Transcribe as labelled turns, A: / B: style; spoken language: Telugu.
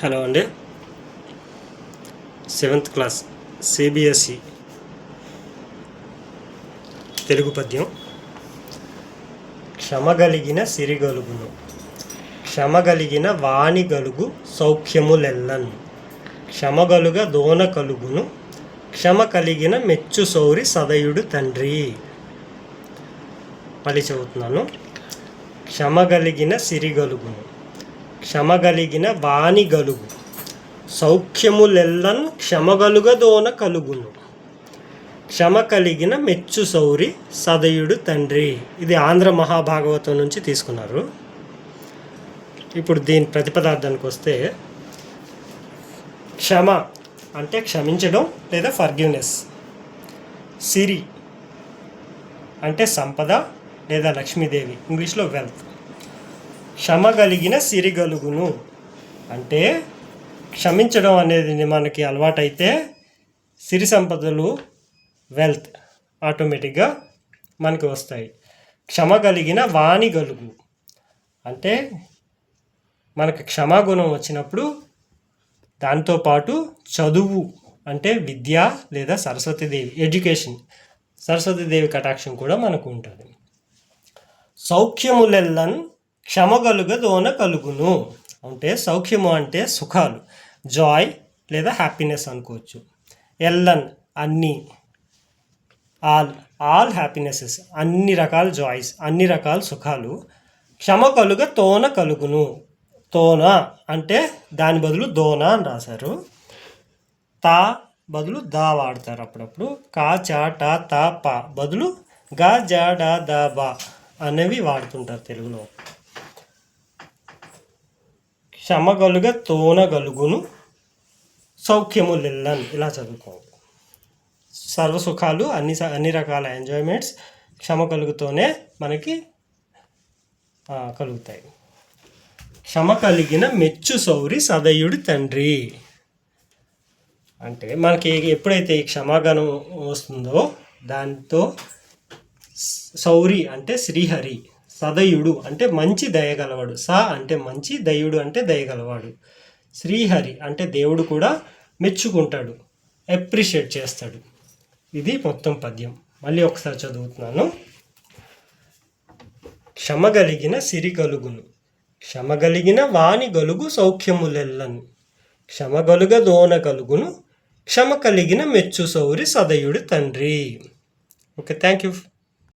A: హలో అండి. సెవెంత్ క్లాస్ సిబిఎస్ఈ తెలుగు పద్యం. క్షమగలిగిన సిరిగలుగును. క్షమగలిగిన వాణి గలుగు సౌఖ్యములెల్లన్. క్షమగలుగ దోన కలుగును క్షమ కలిగిన మెచ్చు సౌరి సదయుడు తండ్రి. మళ్ళీ చదువుతున్నాను. క్షమగలిగిన సిరిగలుగును. క్షమగలిగిన వాణి గలుగు సౌఖ్యములెల్లన్ క్షమగలుగదోన కలుగును. క్షమ కలిగిన మెచ్చు సౌరి సదయుడు తండ్రి. ఇది ఆంధ్ర మహాభాగవతం నుంచి తీసుకున్నారు. ఇప్పుడు దీని ప్రతిపదార్థానికి వస్తే క్షమ అంటే క్షమించడం లేదా ఫర్గివ్నెస్ సిరి అంటే సంపద లేదా లక్ష్మీదేవి. ఇంగ్లీష్లో వెల్త్ క్షమ కలిగిన సిరిగలుగును అంటే క్షమించడం అనేది మనకి అలవాటైతే సిరి సంపదలు వెల్త్ ఆటోమేటిక్గా మనకి వస్తాయి. క్షమ కలిగిన వాణి గలుగు. అంటే మనకు క్షమాగుణం వచ్చినప్పుడు దాంతోపాటు చదువు అంటే విద్య లేదా సరస్వతీదేవి ఎడ్యుకేషన్ సరస్వతీదేవి కటాక్షం కూడా మనకు ఉంటుంది. సౌఖ్యములెల్లన్ క్షమగలుగ దోన కలుగును. అంటే సౌఖ్యము అంటే సుఖాలు. జాయ్ లేదా హ్యాపీనెస్ అనుకోవచ్చు. ఎల్లన్ అన్ని. ఆల్. All happinesses. అన్ని రకాల జాయ్స్ అన్ని రకాల సుఖాలు. క్షమ కలుగ తోన కలుగును. తోన అంటే దాని బదులు దోన అని రాశారు. తా బదులు దా వాడతారు అప్పుడప్పుడు. కా చా టా తా పా బదులు గా జా డా దా బా అనేవి వాడుతుంటారు తెలుగులో. క్షమగలుగ తోనగలుగును సౌఖ్యము లిల్లన్ ఇలా చదువుకోవాలి సర్వసుఖాలు అన్ని స- అన్ని రకాల ఎంజాయ్మెంట్స్ క్షమ కలుగుతూనే మనకి కలుగుతాయి. క్షమ కలిగిన మెచ్చు సౌరి సదయుడి తండ్రి. అంటే మనకి ఎప్పుడైతే ఈ క్షమాగణం వస్తుందో దాంతో సౌరి అంటే శ్రీహరి. సదయుడు అంటే మంచి దయగలవాడు. స అంటే మంచి దయుడు అంటే దయగలవాడు. శ్రీహరి అంటే దేవుడు కూడా మెచ్చుకుంటాడు. అప్రిషియేట్ చేస్తాడు. ఇది మొత్తం పద్యం. మళ్ళీ ఒకసారి చదువుతున్నాను. క్షమగలిగిన సిరి గలుగును. క్షమగలిగిన వాణి గలుగు సౌఖ్యములెల్లను. క్షమగలుగ దోన గలుగును. క్షమ కలిగిన మెచ్చు సౌరి సదయుడు తండ్రి. Okay thank you.